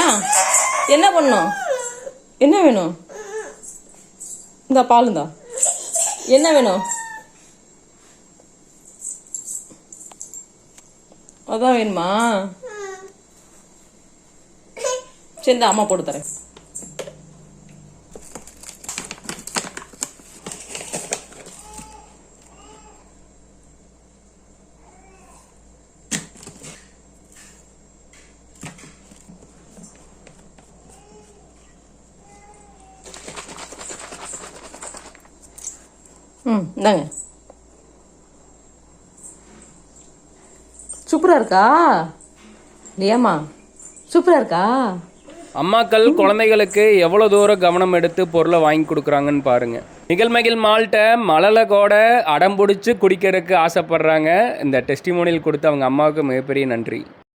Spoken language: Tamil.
ஏன்? என்ன பண்ணும்? என்ன வேணும்? இந்த பால் என்ன வேணும்? அதான் வேணுமா? சரி இந்த அம்மா போட்டு தரேன். ம் இந்தாங்க. சூப்பரா இருக்கா? இல்லையாம்மா சூப்பரா இருக்கா? அம்மாக்கள் குழந்தைகளுக்கு எவ்வளோ தூரம் கவனம் எடுத்து பொருளை வாங்கி கொடுக்குறாங்கன்னு பாருங்க. நிகழ்மகிழ் மால்ட்டை மழலை கூட அடம் பிடிச்சி குடிக்கிறதுக்கு ஆசைப்படுறாங்க. இந்த டெஸ்டிமோனியல் கொடுத்து அவங்க அம்மாவுக்கு மிகப்பெரிய நன்றி.